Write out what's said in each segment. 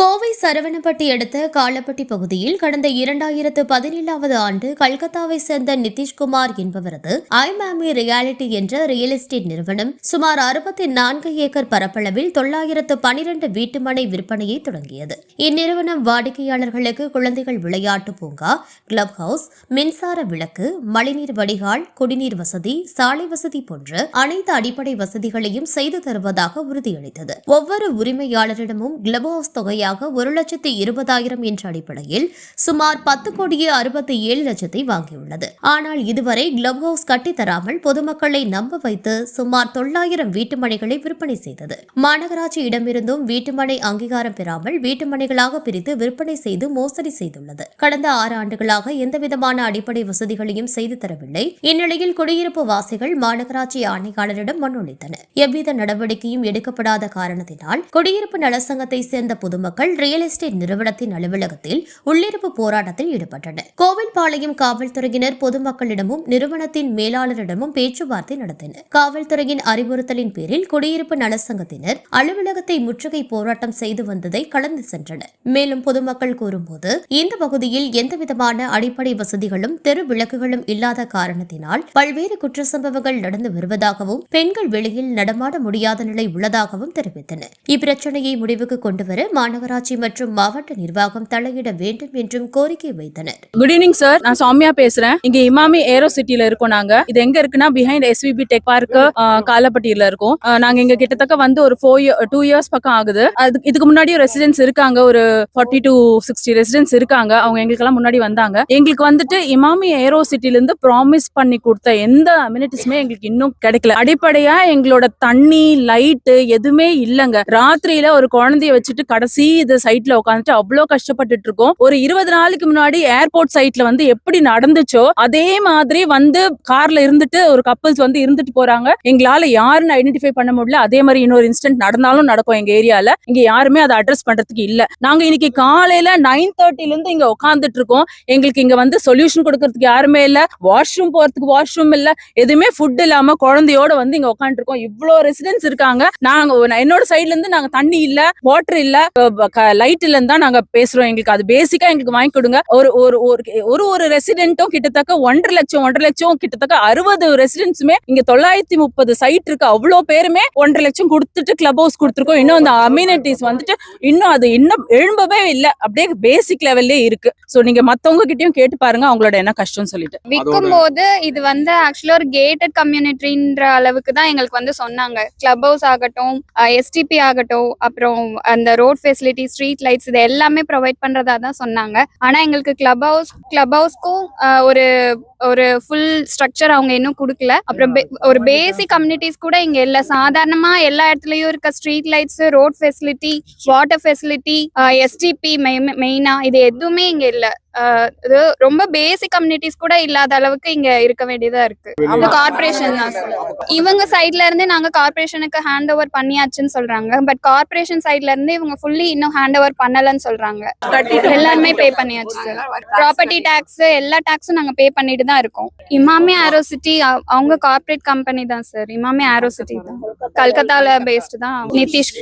கோவை சரவணப்பட்டி அடுத்த காலப்பட்டி பகுதியில் கடந்த இரண்டாயிரத்து பதினேழாவது ஆண்டு கல்கத்தாவை சேர்ந்த நிதிஷ்குமார் என்பவரது ஐமாமி ரியாலிட்டி என்ற ரியல் எஸ்டேட் நிறுவனம் சுமார் அறுபத்தி நான்கு ஏக்கர் பரப்பளவில் தொள்ளாயிரத்து பனிரெண்டு வீட்டுமனை விற்பனையை தொடங்கியது. இந்நிறுவனம் வாடிக்கையாளர்களுக்கு குழந்தைகள் விளையாட்டு பூங்கா கிளப் ஹவுஸ் மின்சார விளக்கு மழைநீர் வடிகால் குடிநீர் வசதி சாலை வசதி போன்ற அனைத்து அடிப்படை வசதிகளையும் செய்து தருவதாக உறுதியளித்தது. ஒவ்வொரு உரிமையாளரிடமும் கிளப் ஹவுஸ் தொகையாக ஒரு லட்சத்து இருபதாயிரம் என்ற அடிப்படையில் சுமார் பத்து கோடியே அறுபத்தி ஏழு லட்சத்தை வாங்கியுள்ளது. ஆனால் இதுவரை கிளப் ஹவுஸ் கட்டித்தராமல் பொதுமக்களை நம்ப வைத்து சுமார் தொள்ளாயிரம் வீட்டுமனைகளை விற்பனை செய்தது. மாநகராட்சி மாநகராட்சியிடமிருந்தும் வீட்டுமனை அங்கீகாரம் பெறாமல் வீட்டுமனைகளாக பிரித்து விற்பனை செய்து மோசடி செய்துள்ளது. கடந்த ஆறு ஆண்டுகளாக எந்தவிதமான அடிப்படை வசதிகளையும் செய்து தரவில்லை. இந்நிலையில் குடியிருப்பு வாசிகள் மாநகராட்சி ஆணையாளரிடம் மனு அளித்தனர். எவ்வித நடவடிக்கையும் எடுக்கப்படாத காரணத்தினால் குடியிருப்பு நலசங்கத்தை சேர்ந்த பொதுமக்கள் ரியல் எஸ்டேட் நிறுவனத்தின் அலுவலகத்தில் உள்ளிருப்பு போராட்டத்தில் ஈடுபட்டனர். கோவில்பாளையம் காவல்துறையினர் பொதுமக்களிடமும் நிறுவனத்தின் மேலாளரிடமும் பேச்சுவார்த்தை நடத்தினர். காவல்துறையின் அறிவுறுத்தலின் பேரில் குடியிருப்பு நலசங்கத்தினர் அலுவலகத்தை முற்றுகை போராட்டம் செய்து வந்ததை கடந்து சென்றனர். மேலும் பொதுமக்கள் கூறும்போது இந்த பகுதியில் எந்தவிதமான அடிப்படை வசதிகளும் தெரு விளக்குகளும் இல்லாத காரணத்தினால் பல்வேறு குற்ற சம்பவங்கள் நடந்து வருவதாகவும் பெண்கள் வெளியில் நடமாட முடியாத நிலை உள்ளதாகவும் தெரிவித்தனர். இப்பிரச்சனையை முடிவுக்கு கொண்டுவர மாநகராட்சி மற்றும் மாவட்ட நிர்வாகம் தலையிட வேண்டும் என்றும் கோரிக்கை வைத்தனர். குட் ஈவினிங் சார் நான் சௌமியா பேசுறேன். இங்க இமாமி ஏரோ சிட்டில இருக்கோம் நாங்க. இது எங்க இருக்குன்னா பிஹைண்ட் எஸ்விபி டெக் பார்க் காலப்பட்டியில இருக்கோம். நாங்க இங்க கிட்டத்தட்ட வந்து ஒரு ஃபோர் டூ இயர்ஸ் பக்கம் ஆகுது. அது இதுக்கு முன்னாடி ரெசிடென்ட்ஸ் இருக்காங்க. ஒரு ஃபார்ட்டி டு சிக்ஸ்டி ரெசிடென்ட்ஸ் இருக்காங்க. அவங்க எங்களுக்கெல்லாம் முன்னாடி வந்தாங்க. எங்களுக்கு வந்துட்டு இமாமி ஏரோ சிட்டில இருந்து ப்ராமிஸ் பண்ணி கொடுத்த எந்த அம்யூனிட்டிஸுமே எங்களுக்கு இன்னும் கிடைக்கல. அடிப்படையா எங்களோட தண்ணி லைட்டு எதுவுமே இல்லைங்க. ராத்திரியில ஒரு குழந்தைய வச்சுட்டு கடைசி இது சைட்ல உட்காந்துட்டு அவ்வளோ கஷ்டப்பட்டுட்டு இருக்கோம் ஒரு இருபது நாளைக்கு முன்னாடி ஏர்போர்ட் சைட்ல வந்து எப்படி நடந்துச்சோ அதே மாதிரி வந்து கார்ல இருந்துட்டு ஒரு கப்பல்ஸ் வந்து இருந்துட்டு போறாங்க. எங்களால யாருன்னு ஐடென்டிஃபை பண்ண முடியல. அதே மாதிரி இன்னொரு இன்சிடென்ட் நடந்தாலும் நடக்கும் எங்க ஏரியால இங்க யாருமே அதை அட்ரஸ் பண்றதுக்கு இல்ல. நாங்க இன்னைக்கு காலையில நைன் தேர்ட்டில இருந்து இங்க உட்காந்துட்டு இருக்கோம் எங்களுக்கு இங்க வந்து சொல்யூஷன் கொடுக்கறதுக்கு யாருமே இல்ல. வாஷ்ரூம் போறதுக்கு வாஷ்ரூம் இல்ல. எதுவுமே ஃபுட் இல்லாம குழந்தையோட வந்து இங்க உட்காந்துட்டு இருக்கோம் இவ்வளோ ரெசிடென்ட்ஸ் இருக்காங்க. நாங்க என்னோட சைடுல இருந்து நாங்க தண்ணி இல்ல வாட்டர் இல்ல. லைட் தான் நாங்க பேசுறோம். எங்களுக்கு அது பேசிக்கா எங்களுக்கு வாங்கி கொடுங்க. ஒரு ஒரு ஒரு ஒரு ஒரு ரெசிடென்ட்டும் கிட்டத்தட்ட ஒன்றரை லட்சம் ஒன்றரை லட்சம் கிட்டத்தட்ட அறுபது ரெசிடென்ட்ஸுமே இங்க தொள்ளாயிரத்தி முப்பது சைட் இருக்கு. அவ்வளோ பேருமே ஒன்றரை லட்சம் கொடுத்துட்டு கிளப் ஹவுஸ் கொடுத்துருக்கோம். இன்னும் அந்த அம்யூனிட்டிஸ் வந்துட்டு இன்னும் அது இன்னும் எழும்பவே இல்லை. அப்படியே பேசிக் லெவல்லே இருக்கு. ஸோ நீங்க மத்தவங்க கிட்டயும் கேட்டு பாருங்க. அவங்களோட என்ன கஷ்டம்னு சொல்லிட்டு. விற்கும் போது இது வந்து ஆக்சுவலா ஒரு கேட்டட் கம்யூனிட்டின்ற அளவுக்கு தான் எங்களுக்கு வந்து சொன்னாங்க. கிளப் ஹவுஸ் ஆகட்டும் எஸ்டிபி ஆகட்டும் அப்புறம் அந்த ரோட் ஃபெசிலிட்டி ஸ்ட்ரீட் லைட்ஸ் இது எல்லாமே ப்ரொவைட் பண்றதா தான் சொன்னாங்க. ஆனா எங்களுக்கு கிளப் ஹவுஸ் கிளப் ஹவுஸ்க்கும் ஒரு ஒரு ஃபுல் ஸ்ட்ரக்சர் அவங்க இன்னும் கொடுக்கல. அப்புறம் ஒரு பேசிக் கம்யூனிட்டிஸ் கூட இங்க இல்ல. சாதாரணமா எல்லா இடத்துலயும் இருக்க street lights road facility water facility STP மெயினா இது எதுவுமே இங்க இல்ல. இது ரொம்ப பேசிக் கம்யூனிட்டிஸ் கூட இல்லாத அளவுக்கு இங்க இருக்க வேண்டியதா இருக்கு. இந்த கார்பரேஷன் தான். இவங்க சைட்ல இருந்து நாங்க கார்பரேஷனுக்கு ஹேண்ட் ஓவர் பண்ணியாச்சுன்னு சொல்றாங்க. பட் கார்பரேஷன் சைட்ல இருந்து இவங்க ஃபுல்லி இன்னும் ஹேண்ட் ஓவர் பண்ணலன்னு சொல்றாங்க. எல்லாருமே பே பண்ணியாச்சு. ப்ராப்பர்ட்டி டாக்ஸ் எல்லா டாக்ஸும் நாங்க பே பண்ணிட்டு தான் இருக்கும். இமாமே ஆரோ சிட்டி அவங்க கார்பரேட் கம்பெனி தான் சார் இமாமே ஆரோ சிட்டி தான். கல்கத்தால பேஸ்டு தான். நிதிஷ்.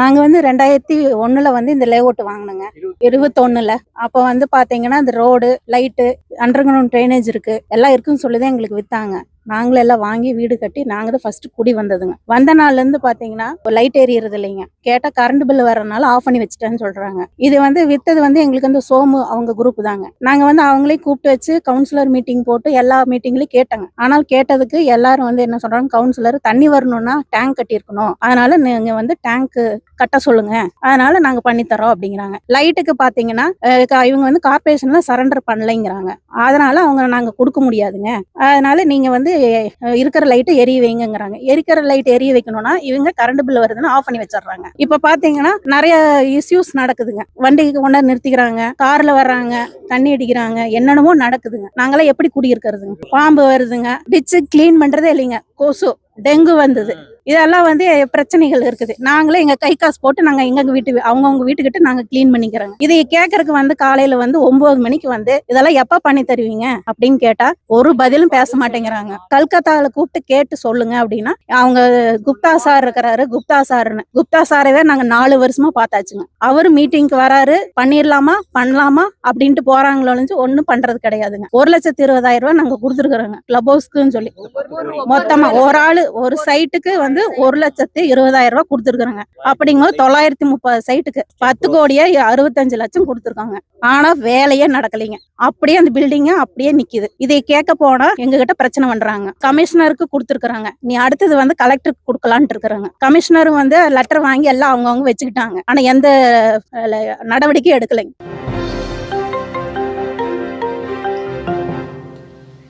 நாங்க வந்து ரெண்டாயிரத்தி ஒண்ணுல வந்து இந்த லேஅவுட் வாங்கினோங்க. இருபத்தொன்னுல அப்போ வந்து பாத்தீங்கன்னா இந்த road light underground drainage இருக்கு. எல்லாம் இருக்குன்னு சொல்லி தான் எங்களுக்கு வித்தாங்க. நாங்களெல்லாம் வாங்கி வீடு கட்டி நாங்கள் தான் ஃபஸ்ட்டு குடி வந்ததுங்க. வந்த நாள்லேருந்து பார்த்தீங்கன்னா லைட் எரியறது இல்லைங்க. கேட்டால் கரண்ட் பில் வரனால ஆஃப் பண்ணி வச்சுட்டேன்னு சொல்கிறாங்க இது வந்து வித்தது வந்து எங்களுக்கு வந்து சோமு அவங்க குரூப் தாங்க. நாங்கள் வந்து அவங்களே கூப்பிட்டு வச்சு கவுன்சிலர் மீட்டிங் போட்டு எல்லா மீட்டிங்லையும் கேட்டாங்க. ஆனால் கேட்டதுக்கு எல்லாரும் வந்து என்ன சொல்கிறாங்க கவுன்சிலர் தண்ணி வரணும்னா டேங்க் கட்டியிருக்கணும். அதனால நீங்கள் வந்து டேங்க்கு கட்ட சொல்லுங்க. அதனால நாங்க பண்ணித்தரோம் அப்படிங்கிறாங்க. லைட்டுக்கு பாத்தீங்கன்னா க- இவங்க வந்து கார்பரேஷன்ல சரண்டர் பண்ணலைங்கிறாங்க. அதனால அவங்க நாங்க கொடுக்க முடியாதுங்க. அதனால நீங்க வந்து இருக்கிற லைட்டு எரிய வைங்கிறாங்க எரிக்கிற லைட் எரிய வைக்கணும்னா இவங்க கரண்ட் பில் வருதுன்னு ஆஃப் பண்ணி வச்சிடுறாங்க. இப்ப பாத்தீங்கன்னா நிறைய இஷ்யூஸ் நடக்குதுங்க. வண்டிக்கு கொண்டாந்து நிறுத்திக்கிறாங்க. கார்ல வர்றாங்க. தண்ணி அடிக்கிறாங்க. என்னென்னமோ நடக்குதுங்க. நாங்களாம் எப்படி குடியிருக்கிறதுங்க? பாம்பு வருதுங்க. டிச்சு கிளீன் பண்றதே இல்லைங்க. கொசு டெங்கு வந்தது. இதெல்லாம் வந்து பிரச்சனைகள் இருக்குது. நாங்களே எங்க கை காசு போட்டு நாங்க எங்க வீட்டு அவங்கவுங்க வீட்டுக்கிட்ட நாங்க க்ளீன் பண்ணிக்கிறோங்க. இதை கேட்கறதுக்கு வந்து காலையில வந்து ஒன்பது மணிக்கு வந்து இதெல்லாம் எப்ப பண்ணி தருவீங்க? அப்படின்னு கேட்டா ஒரு பதிலும் பேச மாட்டேங்கிறாங்க. கல்கத்தாவில் கூப்பிட்டு கேட்டு சொல்லுங்க அப்படின்னா அவங்க குப்தா சார் இருக்கிறாரு குப்தா சார்னு. குப்தா சாரவே நாங்க நாலு வருஷமா பார்த்தாச்சுங்க. அவரு மீட்டிங்க்கு வராரு பண்ணிடலாமா பண்ணலாமா? அப்படின்ட்டு போறாங்களோ ஒண்ணும் பண்றது கிடையாதுங்க. ஒரு லட்சத்தி இருபதாயிரம் ரூபாய் நாங்க கொடுத்துருக்குறோங்க கிளப் ஹவுஸ்க்குன்னு சொல்லி. மொத்தமா ஒரு ஆளு ஒரு சைட்டுக்கு வந்து ஒரு லட்சத்தி இருபதாயிரம் ரூபாய் கொடுத்துருக்குறாங்க. அப்படிங்கும்போது தொள்ளாயிரத்தி முப்பது சைட்டுக்கு பத்து கோடியே அறுபத்தஞ்சு லட்சம் கொடுத்துருக்காங்க. ஆனா வேலையே நடக்கலைங்க. அப்படியே அந்த பில்டிங்க அப்படியே நிக்குது. இதை கேட்க போனா எங்க கிட்ட பிரச்சனை பண்றாங்க. கமிஷனருக்கு கொடுத்துருக்காங்க நீ அடுத்தது வந்து கலெக்டருக்கு கொடுக்கலான்ட்டு இருக்கிறாங்க. கமிஷனரும் வந்து லெட்டர் வாங்கி எல்லாம் அவங்கவுங்க வச்சுக்கிட்டாங்க. ஆனா எந்த நடவடிக்கையும் எடுக்கலைங்க.